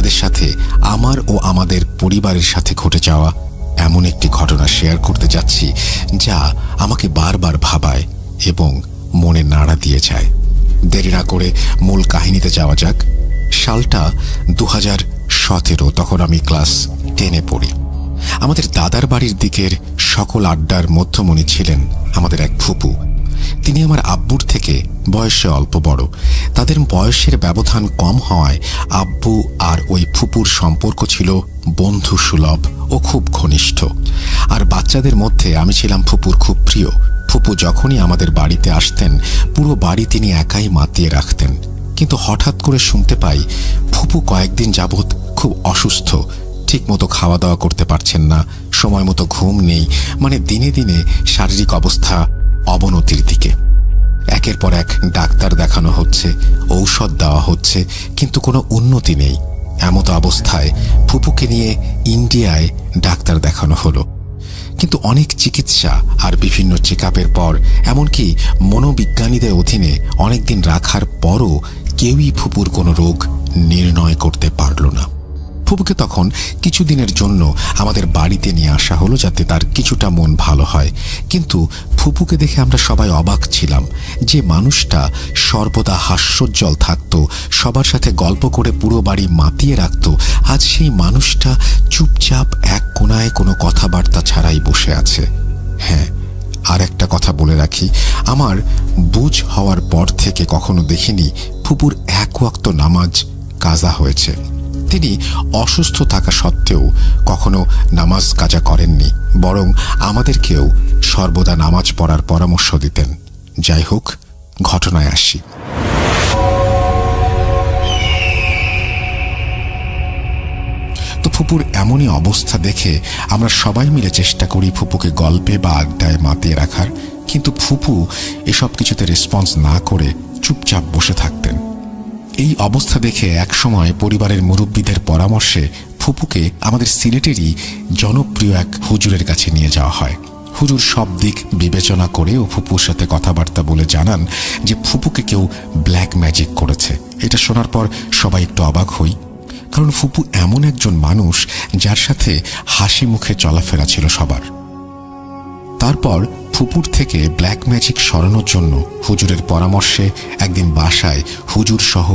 আপনাদের সাথে, আমার ও আমাদের পরিবারের সাথে ঘটে যাওয়া এমন একটি ঘটনা শেয়ার করতে যাচ্ছি, যা আমাকে বারবার ভাবায় এবং মনে নাড়া দিয়ে যায়। দেরি না করে মূল কাহিনীতে যাওয়া যাক। সালটা দু হাজার সতেরো, তখন আমি ক্লাস টেনে পড়ি। আমাদের দাদার বাড়ির দিকের সকল আড্ডার মধ্যমণি ছিলেন আমাদের এক ফুপু। তিনি আমার আব্বুর থেকে বয়সে অল্প বড়। তাদের বয়সের ব্যবধান কম হওয়ায় আব্বু আর ওই ফুপুর সম্পর্ক ছিল বন্ধু সুলভ ও খুব ঘনিষ্ঠ। আর বাচ্চাদের মধ্যে আমি ছিলাম ফুপুর খুব প্রিয়। ফুপু যখনই আমাদের বাড়িতে আসতেন, পুরো বাড়ি তিনি একাই মাতিয়ে রাখতেন। কিন্তু হঠাৎ করে শুনতে পাই, ফুপু কয়েকদিন যাবৎ খুব অসুস্থ। ঠিকমতো খাওয়া দাওয়া করতে পারছেন না সময় মতো ঘুম নেই। মানে দিনে দিনে শারীরিক অবস্থা অবনতির দিকে। একের পর এক ডাক্তার দেখানো হচ্ছে, ঔষধ দেওয়া হচ্ছে, কিন্তু কোনো উন্নতি নেই। এমত অবস্থায় ফুপুকে নিয়ে ইন্ডিয়ায় ডাক্তার দেখানো হলো। কিন্তু অনেক চিকিৎসা আর বিভিন্ন চেক পর, এমনকি মনোবিজ্ঞানীদের অধীনে অনেকদিন রাখার পরও কেউই ফুপুর কোনো রোগ নির্ণয় করতে পারল না। ফুপুকে তখন কিছুদিনের জন্য আমাদের বাড়িতে নিয়ে আসা হলো যাতে তার কিছুটা মন ভালো হয়। কিন্তু ফুপুকে দেখে আমরা সবাই অবাক ছিলাম যে মানুষটা সর্বদা হাস্যোজ্জ্বল থাকত, সবার সাথে গল্প করে পুরো বাড়ি মাতিয়ে রাখত। আজ সেই মানুষটা চুপচাপ এক কোনায় কোনো কথাবার্তা ছাড়াই বসে আছে। হ্যাঁ আর একটা কথা বলে রাখি, আমার বুঝ হওয়ার পর থেকে কখনো দেখিনি ফুপুর এক ওয়াক্ত নামাজ কাজা হয়েছে। তিনি অসুস্থ থাকা সত্ত্বেও কখনো নামাজ কাজা করেননি, বরং আমাদেরকেও সর্বদা নামাজ পড়ার পরামর্শ দিতেন। যাই হোক, ঘটনায় আসি। তো ফুপুর এমনই অবস্থা দেখে আমরা সবাই মিলে চেষ্টা করি ফুপুকে গল্পে বা আড্ডায় মাতিয়ে রাখার, কিন্তু ফুপু এসব কিছুতে রেসপন্স না করে চুপচাপ বসে থাকতেন। এই অবস্থা দেখে একসময় পরিবারের মুরব্বীদের পরামর্শে ফুপুকে আমাদের সিলেটেরই জনপ্রিয় এক হুজুরের কাছে নিয়ে যাওয়া হয়। হুজুর সব দিক বিবেচনা করে ও ফুপুর সাথে কথাবার্তা বলে জানান যে ফুপুকে কেউ ব্ল্যাক ম্যাজিক করেছে। এটা শোনার পর সবাই একটু অবাক হই। কারণ ফুপু এমন একজন মানুষ যার সাথে হাসি মুখে চলাফেরা ছিল সবার। তারপর ফুপুর থেকে ব্ল্যাক ম্যাজিক সরানোর জন্য হুজুরের পরামর্শে একদিন বাসায় হুজুর সহ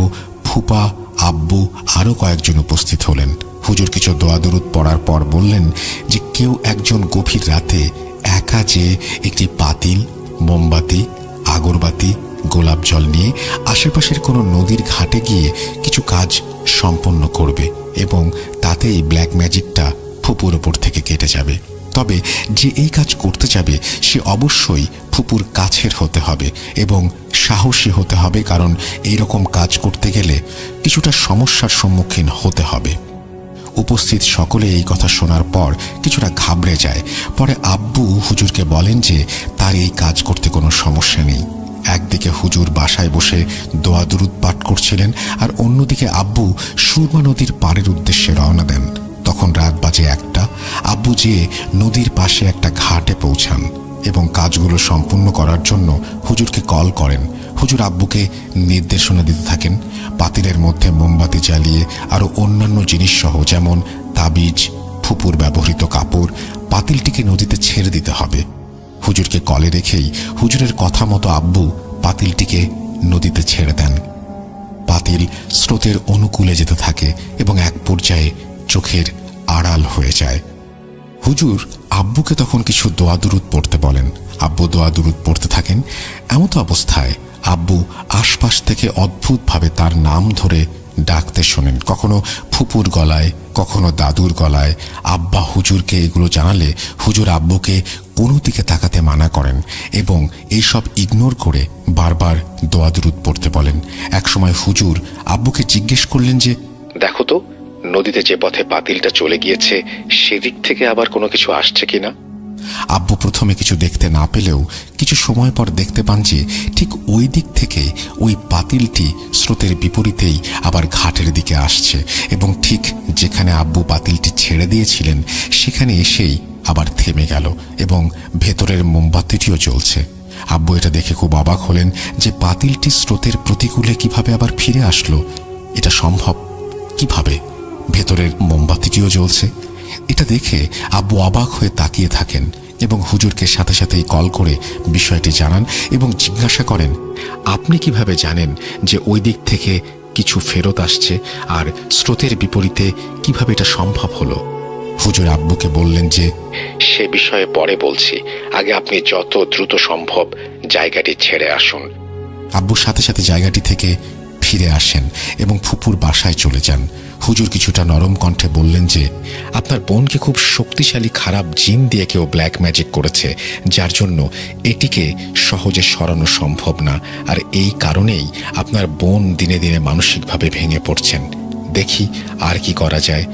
ফুপা, আব্বু আরও কয়েকজন উপস্থিত হলেন। হুজুর কিছু দোয়াদরুদ পড়ার পর বললেন যে, কেউ একজন গভীর রাতে একা যে একটি পাতিল, মোমবাতি, আগরবাতি, গোলাপ জল নিয়ে আশেপাশের কোনো নদীর ঘাটে গিয়ে কিছু কাজ সম্পন্ন করবে এবং তাতেই ব্ল্যাক ম্যাজিকটা ফুপুর ওপর থেকে কেটে যাবে। তবে যে এই কাজ করতে যাবে, সে অবশ্যই ফুপুর কাছের হতে হবে এবং সাহসী হতে হবে কারণ এই রকম কাজ করতে গেলে কিছুটা সমস্যার সম্মুখীন হতে হবে। উপস্থিত সকলে এই কথা শোনার পর কিছুটা ঘাবড়ে যায়। পরে আব্বু হুজুরকে বলেন যে, তার এই কাজ করতে কোনো সমস্যা নেই। একদিকে হুজুর বাসায় বসে দোয়া দুরুদ পাঠ করছিলেন আর অন্যদিকে আব্বু সুরমা নদীর পাড়ের উদ্দেশ্যে রওনা দেন। তখন রাত বাজে একটা, আব্বু যেয়ে নদীর পাশে একটা ঘাটে পৌঁছান এবং কাজগুলো সম্পূর্ণ করার জন্য হুজুরকে কল করেন। হুজুর আব্বুকে নির্দেশনা দিতে থাকেন, পাতিলের মধ্যে মোমবাতি জ্বালিয়ে আরও অন্যান্য জিনিস সহ যেমন তাবিজ, ফুপুর ব্যবহৃত কাপড়, পাতিলটিকে নদীতে ছেড়ে দিতে হবে। হুজুরকে কলে রেখেই হুজুরের কথা মতো আব্বু পাতিলটিকে নদীতে ছেড়ে দেন। পাতিল স্রোতের অনুকূলে যেতে থাকে এবং এক পর্যায়ে চোখের আড়াল হয়ে যায়। হুজুর আব্বুকে তখন কিছু দোয়া দুরুদ পড়তে বলেন। আব্বু দোয়া দুরুদ পড়তে থাকেন। এমত অবস্থায় আব্বু আশপাশ থেকে অদ্ভুতভাবে তার নাম ধরে ডাকতে শোনেন। কখনো ফুপুর গলায়, কখনো দাদুর গলায়। আব্বা হুজুরকে এগুলো জানালে হুজুর আব্বুকে কোনো দিকে তাকাতে মানা করেন এবং এইসব ইগনোর করে বারবার দোয়া দুরুদ পড়তে বলেন। একসময় হুজুর আব্বুকে জিজ্ঞেস করলেন যে, দেখো তো নদীতে যে পথে পাতিলটা চলে গিয়েছে, সেদিক থেকে আবার কোনো কিছু আসছে কিনা? আব্বু প্রথমে কিছু দেখতে না পেলেও কিছু সময় পর দেখতে পান যে ঠিক ওই দিক থেকে ওই পাতিলটি স্রোতের বিপরীতেই আবার ঘাটের দিকে আসছে এবং ঠিক যেখানে আব্বু পাতিলটি ছেড়ে দিয়েছিলেন, সেখানে এসেই আবার থেমে গেল এবং ভেতরের মোমবাতিটিও জ্বলছে। আব্বু এটা দেখে খুব অবাক হলেন যে পাতিলটি স্রোতের প্রতিকূলে কীভাবে আবার ফিরে আসলো। এটা সম্ভব কীভাবে? ভেতরের মোমবাতিটিও জ্বলছে। এটা দেখে আব্বু অবাক হয়ে তাকিয়ে থাকেন এবং হুজুরকে সাথে সাথেই কল করে বিষয়টি জানান এবং জিজ্ঞাসা করেন আপনি কীভাবে জানেন যে ওই দিক থেকে কিছু ফেরত আসছে? আর স্রোতের বিপরীতে কীভাবে এটা সম্ভব হলো? হুজুর আব্বুকে বললেন যে সে বিষয়ে পরে বলছি। আগে আপনি যত দ্রুত সম্ভব জায়গাটি ছেড়ে আসুন। আব্বুর সাথে সাথে জায়গাটি থেকে ফিরে আসেন এবং ফুপুর বাসায় চলে যান। হুজুর কিছুটা নরম কণ্ঠে বললেন যে, আপনার বোনকে খুব শক্তিশালী খারাপ জিন দিয়ে কেউ ব্ল্যাক ম্যাজিক করেছে, যার জন্য এটিকে সহজে সরানো সম্ভব না। আর এই কারণেই আপনার বোন দিনে দিনে মানসিকভাবে ভেঙে পড়ছেন। দেখি আর কি করা যায়।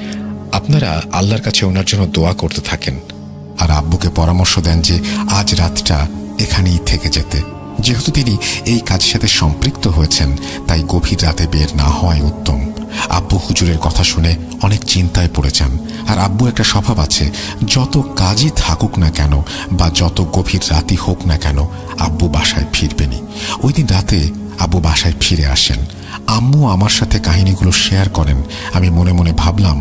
আপনারা আল্লাহর কাছে ওনার জন্য দোয়া করতে থাকেন। আর আব্বুকে পরামর্শ দেন যে, আজ রাতটা এখানেই থেকে যেতে। যেহেতু তিনি এই কাজের সাথে সম্পৃক্ত হয়েছেন, তাই গভীর রাতে বের না হওয়াই উত্তম। আব্বু হুজুরের কথা শুনে অনেক চিন্তায় পড়ে যান আর আব্বু একটা স্বভাব আছে, যত কাজই থাকুক না কেন বা যত গভীর রাতি হোক না কেন, আব্বু বাসায় ফিরবেনি ওই দিন রাতে আব্বু বাসায় ফিরে আসেন। আম্মু আমার সাথে কাহিনীগুলো শেয়ার করেন। আমি মনে মনে ভাবলাম,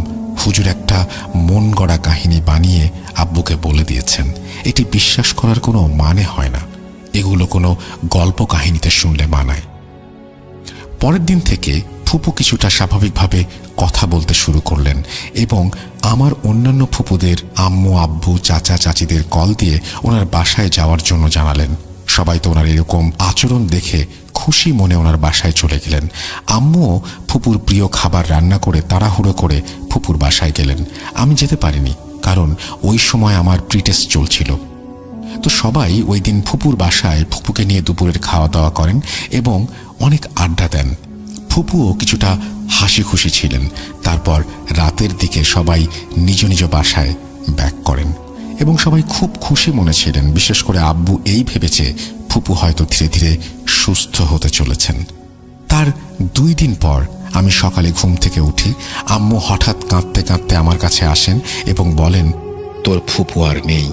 হুজুর একটা মন গড়া কাহিনী বানিয়ে আব্বুকে বলে দিয়েছেন। এটি বিশ্বাস করার কোনো মানে হয় না। এগুলো কোনো গল্প কাহিনীতে শুনলে মানায়। পরের দিন থেকে ফুপু কিছুটা স্বাভাবিকভাবে কথা বলতে শুরু করলেন এবং আমার অন্যান্য ফুপুদের আম্মু, আব্বু, চাচা, চাচিদের কল দিয়ে ওনার বাসায় যাওয়ার জন্য জানালেন। সবাই তো ওনার এরকম আচরণ দেখে খুশি মনে ওনার বাসায় চলে গেলেন। আম্মুও ফুপুর প্রিয় খাবার রান্না করে তাড়াহুড়ো করে ফুপুর বাসায় গেলেন। আমি যেতে পারিনি, কারণ ওই সময় আমার প্রিটেস্ট চলছিল। তো সবাই ওই দিন ফুপুর বাসায় ফুপুকে নিয়ে দুপুরের খাওয়া দাওয়া করেন এবং অনেক আড্ডা দেন। ফুপুও কিছুটা হাসি খুশি ছিলেন। তারপর রাতের দিকে সবাই নিজ নিজ বাসায় ব্যাক করেন এবং সবাই খুব খুশি মনে ছিলেন, বিশেষ করে আব্বু এই ভেবেছে ফুপু হয়তো ধীরে ধীরে সুস্থ হতে চলেছেন। তার দুই দিন পর আমি সকালে ঘুম থেকে উঠি, আম্মু হঠাৎ কাঁদতে কাঁদতে আমার কাছে আসেন এবং বলেন, তোর ফুপু আর নেই।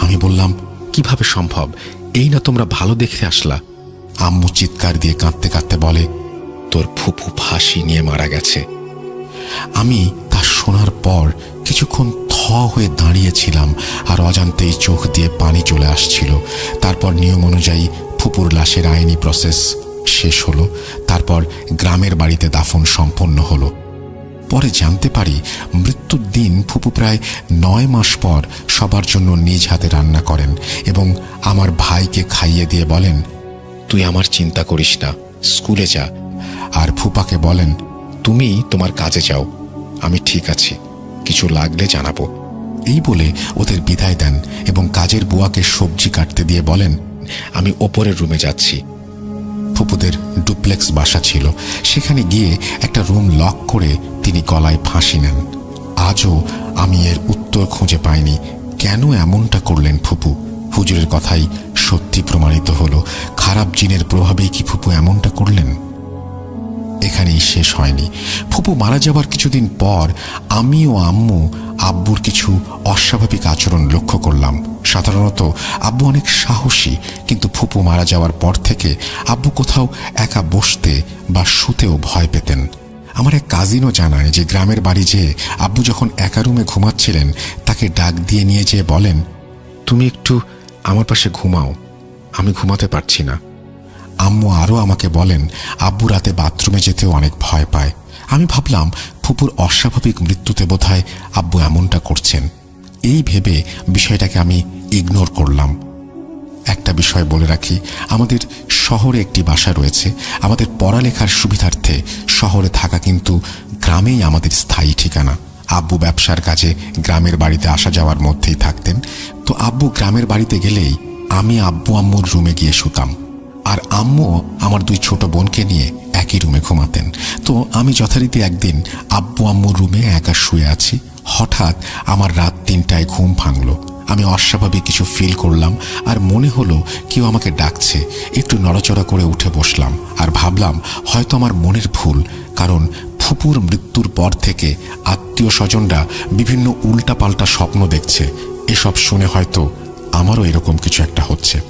আমি বললাম, কীভাবে সম্ভব? এই না তোমরা ভালো দেখে আসলা। আম্মু চিৎকার দিয়ে কাঁদতে কাঁদতে বলে, তোর ফুপু ফাঁসি নিয়ে মারা গেছে। আমি তা শোনার পর কিছুক্ষণ থ হয়ে দাঁড়িয়েছিলাম আর অজান্তেই চোখ দিয়ে পানি চলে আসছিল। তারপর নিয়ম অনুযায়ী ফুপুর লাশের আইনি প্রসেস শেষ হলো। তারপর গ্রামের বাড়িতে দাফন সম্পন্ন হলো। পরে জানতে পারি মৃত্যুর দিন ফুপু প্রায় নয় মাস পর সবার জন্য নিজ হাতে রান্না করেন এবং আমার ভাইকে খাইয়ে দিয়ে বলেন, তুই আমার চিন্তা করিস না, স্কুলে যা। আর ফুপাকে বলেন, তুমি তোমার কাজে যাও, আমি ঠিক আছি, কিছু লাগলে জানাব। এই বলে ওদের বিদায় দেন এবং কাজের বুয়াকে সবজি কাটতে দিয়ে বলেন, আমি ওপরের রুমে যাচ্ছি ফুপুদের ডুপ্লেক্স বাসা ছিল। সেখানে গিয়ে একটা রুম লক করে তিনি গলায় ফাঁসি নেন। আজও আমি এর উত্তর খুঁজে পাইনি। কেন এমনটা করলেন ফুপু? হুজুরের কথাই সত্যি প্রমাণিত হলো। খারাপ জিনের প্রভাবেই কি ফুপু এমনটা করলেন? এখানেই শেষ হয়নি। ফুপু মারা যাবার কিছুদিন পর আমি ও আম্মু আব্বুর কিছু অস্বাভাবিক আচরণ লক্ষ্য করলাম। সাধারণত আব্বু অনেক সাহসী, কিন্তু ফুপু মারা যাওয়ার পর থেকে আব্বু কোথাও একা বসতে বা শুতেও ভয় পেতেন। আমার এক কাজিনও জানায় যে গ্রামের বাড়ি যেয়ে আব্বু যখন একা রুমে ঘুমাচ্ছিলেন, তাকে ডাক দিয়ে নিয়ে যেয়ে বলেন, তুমি একটু আমার পাশে ঘুমাও, আমি ঘুমাতে পারছি না। আম্মু আরও আমাকে বলেন, আব্বু রাতে বাথরুমে যেতেও অনেক ভয় পায়। আমি ভাবলাম, ফুপুর অস্বাভাবিক মৃত্যুতে বোধহয় আব্বু এমনটা করছেন। এই ভেবে বিষয়টাকে আমি ইগনোর করলাম। একটা বিষয় বলে রাখি, আমাদের শহরে একটি বাসা রয়েছে। আমাদের পড়ালেখার সুবিধার্থে শহরে থাকা কিন্তু গ্রামেই আমাদের স্থায়ী ঠিকানা। আব্বু ব্যবসার কাজে গ্রামের বাড়িতে আসা যাওয়ার মধ্যেই থাকতেন। তো আব্বু গ্রামের বাড়িতে গেলেই আমি আব্বু আম্মুর রুমে গিয়ে শুতাম। আর আম্মু আমার দুই ছোট বোনকে নিয়ে একই রুমে ঘুমাতেন। তো আমি যথারীতি একদিন আব্বু আম্মুর রুমে একা শুয়ে আছি। হঠাৎ আমার রাত তিনটায় ঘুম ভাঙলো। আমি অস্বাভাবিক কিছু ফিল করলাম আর মনে হলো কেউ আমাকে ডাকছে। একটু নড়াচড়া করে উঠে বসলাম আর ভাবলাম হয়তো আমার মনের ভুল, কারণ ফুপুর মৃত্যুর পর থেকে আত্মীয় স্বজনরা বিভিন্ন উল্টাপাল্টা স্বপ্ন দেখছে। এসব শুনে হয়তো আমারও এরকম কিছু একটা হচ্ছে।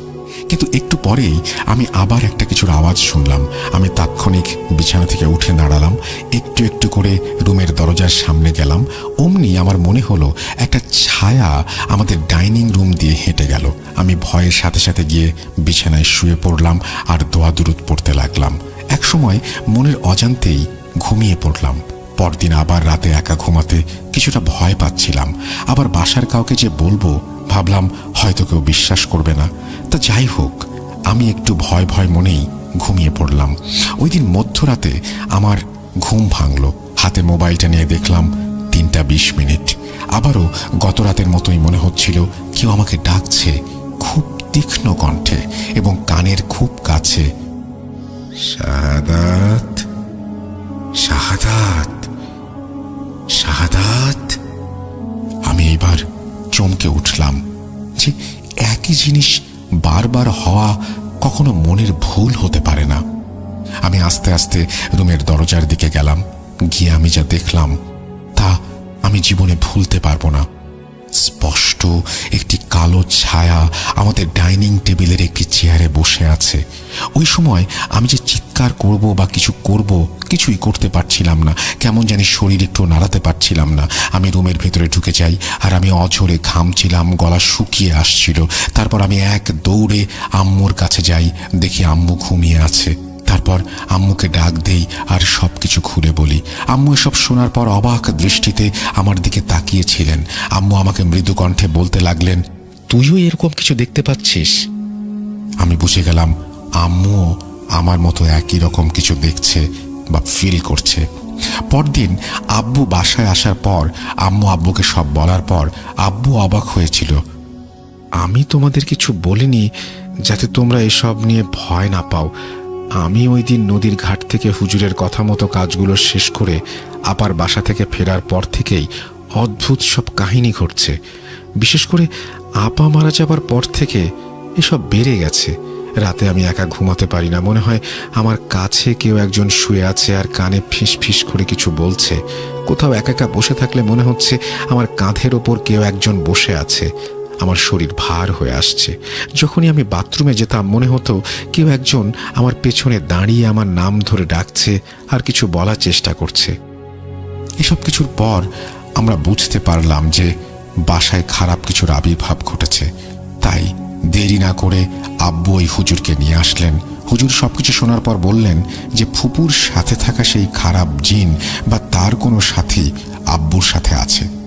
কিন্তু একটু পরেই আমি আবার একটা কিছুর আওয়াজ শুনলাম। আমি তাৎক্ষণিক বিছানা থেকে উঠে দাঁড়ালাম, একটু একটু করে রুমের দরজার সামনে গেলাম। অমনি আমার মনে হলো একটা ছায়া আমাদের ডাইনিং রুম দিয়ে হেঁটে গেল। আমি ভয়ের সাথে সাথে গিয়ে বিছানায় শুয়ে পড়লাম আর দোয়া দুরুদ পড়তে লাগলাম। একসময় মনের অজান্তেই ঘুমিয়ে পড়লাম। পরদিন আবার রাতে একা ঘুমাতে কিছুটা ভয় পাচ্ছিলাম। আবার বাসার কাউকে যে বলব, ভাবলাম হয়তো কেউ বিশ্বাস করবে না। তা যাই হোক, আমি একটু ভয় ভয় মনেই ঘুমিয়ে পড়লাম। ওই দিন মধ্যরাতে আমার ঘুম ভাঙল। হাতে মোবাইলটা নিয়ে দেখলাম তিনটা বিশ মিনিট। আবারও গত রাতের মতোই মনে হচ্ছিল, কেউ আমাকে ডাকছে খুব তীক্ষ্ণ কণ্ঠে এবং কানের খুব কাছে, শাহাদাত শাহাদাত শাহাদাত। আমি এবার চমকে উঠলাম। যে একই জিনিস বারবার হওয়া কখনো মনের ভুল হতে পারে না। আমি আস্তে আস্তে রুমের দরজার দিকে গেলাম, গিয়ে আমি যা দেখলাম তা আমি জীবনে ভুলতে পারব না। স্পষ্ট একটি কালো ছায়া আমাদের ডাইনিং টেবিলের একটি চেয়ারে বসে আছে। ওই সময় আমি যে চিৎকার করব বা কিছু করব কিছুই করতে পারছিলাম না। কেমন জানি শরীর একটু নাড়াতে পারছিলাম না। আমি রুমের ভেতরে ঢুকে যাই আর আমি অঝরে ঘামছিলাম, গলা শুকিয়ে আসছিল। তারপর আমি এক দৌড়ে আম্মুর কাছে যাই, দেখি আম্মু ঘুমিয়ে আছে। তারপর আম্মুকে ডাক দেই আর সব কিছু খুলে বলি। আম্মু এসব শোনার পর অবাক দৃষ্টিতে আমার দিকে তাকিয়েছিলেন। আম্মু আমাকে মৃদু কণ্ঠে বলতে লাগলেন, তুইও এরকম কিছু দেখতে পাচ্ছিস? আমি বুঝে গেলাম, আম্মুও আমার মতো একই রকম কিছু দেখছে বা ফিল করছে। পরদিন আব্বু বাসায় আসার পর, আম্মু আব্বুকে সব বলার পর আব্বু অবাক হয়েছিল। আমি তোমাদের কিছু বলিনি যাতে তোমরা এসব নিয়ে ভয় না পাও। আমি ওই দিন নদীর ঘাট থেকে হুজুরের কথা মতো কাজগুলো শেষ করে আপার বাসা থেকে ফেরার পর থেকেই অদ্ভুত সব কাহিনী ঘটছে। বিশেষ করে আপা মারা যাবার পর থেকে এসব বেড়ে গেছে। রাতে আমি একা ঘুমাতে পারি না। মনে হয় আমার কাছে কেউ একজন শুয়ে আছে আর কানে ফিস ফিস করে কিছু বলছে। কোথাও একা একা বসে থাকলে মনে হচ্ছে আমার কাঁধের ওপর কেউ একজন বসে আছে। আমার শরীর ভার হয়ে আসছে। যখনই আমি বাথরুমে যেতাম, মনে হতো কেউ একজন আমার পেছনে দাঁড়িয়ে আমার নাম ধরে ডাকছে আর কিছু বলার চেষ্টা করছে। এসব কিছুর পর আমরা বুঝতে পারলাম যে বাসায় খারাপ কিছুর আবির্ভাব ঘটেছে। তাই দেরি না করে আব্বু ওই হুজুরকে নিয়ে আসলেন। হুজুর সব কিছু শোনার পর বললেন যে ফুপুর সাথে থাকা সেই খারাপ জিন বা তার কোনো সাথী আব্বুর সাথে আছে।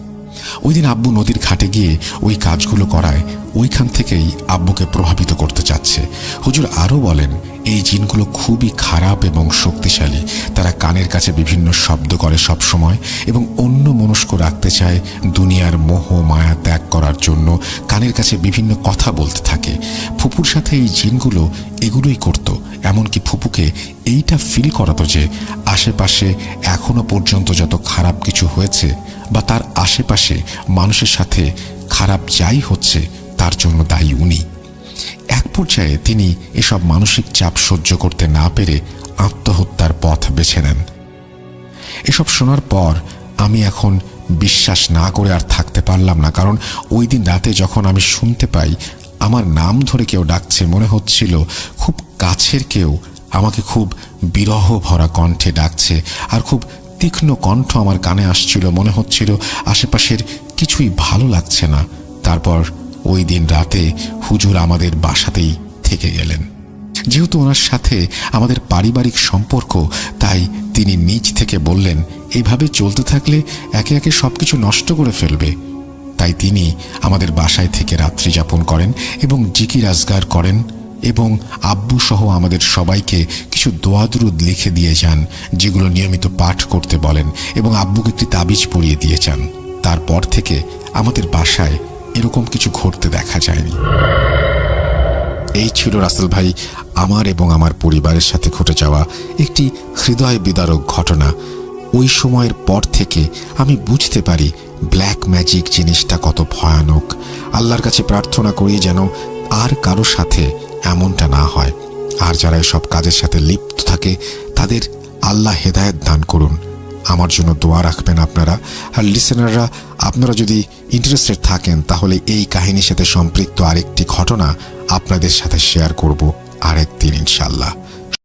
ওই দিন আব্বু নদীর ঘাটে গিয়ে ওই কাজগুলো করায় ওইখান থেকেই আব্বুকে প্রভাবিত করতে চাচ্ছে। হুজুর আরও বলেন, এই জিনগুলো খুবই খারাপ এবং শক্তিশালী। তারা কানের কাছে বিভিন্ন শব্দ করে সব সময় এবং অন্য মনস্ক রাখতে চায় দুনিয়ার মোহ, মায়া ত্যাগ করার জন্য। কানের কাছে বিভিন্ন কথা বলতে থাকে। ফুপুর সাথে এই জিনগুলো এগুলোই করত। এমনকি ফুপুকে এইটা ফিল করাতো যে আশেপাশে এখনও পর্যন্ত যত খারাপ কিছু হয়েছে বা তার আশেপাশে মানুষের সাথে খারাপ যাই হচ্ছে, তার জন্য দায়ী উনি। এক পর্যায়ে তিনি এসব মানসিক চাপ সহ্য করতে না পেরে আত্মহত্যার পথ বেছে নেন। এসব শোনার পর আমি এখন বিশ্বাস না করে আর থাকতে পারলাম না, কারণ ওই দিন রাতে যখন আমি শুনতে পাই, আমার নাম ধরে কেউ ডাকছে, মনে হচ্ছিল খুব কাছের কেউ আমাকে খুব বিরহ ভরা কণ্ঠে ডাকছে আর খুব তীক্ষ্ণ কণ্ঠ আমার কানে আসছিল, মনে হচ্ছিল আশেপাশের কিছুই ভালো লাগছে না। তারপর ওই দিন রাতে হুজুর আমাদের বাসাতেই থেকে গেলেন। যেহেতু ওনার সাথে আমাদের পারিবারিক সম্পর্ক, তাই তিনি নিজ থেকে বললেন এইভাবে চলতে থাকলে একে একে সবকিছু নষ্ট করে ফেলবে। তাই তিনি আমাদের বাসায় থেকে রাত্রি যাপন করেন এবং জিকি রাজগার করেন। এবং আব্বু সহ আমাদের সবাইকে কিছু দোয়াদরুদ লিখে দিয়ে যান, যেগুলো নিয়মিত পাঠ করতে বলেন এবং আব্বুকে একটি তাবিজ পরিয়ে দিয়ে যান। তারপর থেকে আমাদের বাসায় এরকম কিছু ঘটতে দেখা যায়নি। এই ছিল রাসেল ভাই, আমার এবং আমার পরিবারের সাথে ঘটে যাওয়া একটি হৃদয় বিদারক ঘটনা। ওই সময়ের পর থেকে আমি বুঝতে পারি ব্ল্যাক ম্যাজিক জিনিসটা কত ভয়ানক। আল্লাহর কাছে প্রার্থনা করি যেন আর কারও সাথে এমনটা না হয়। আর যারা এসব কাজের সাথে লিপ্ত থাকে, তাদের আল্লাহ হেদায়ত দান করুন। আমার জন্য দোয়া রাখবেন আপনারা। আর লিসেনাররা আপনারা যদি ইন্টারেস্টেড থাকেন, তাহলে এই কাহিনীর সাথে সম্পৃক্ত আরেকটি ঘটনা আপনাদের সাথে শেয়ার করব আরেকদিন ইনশাল্লাহ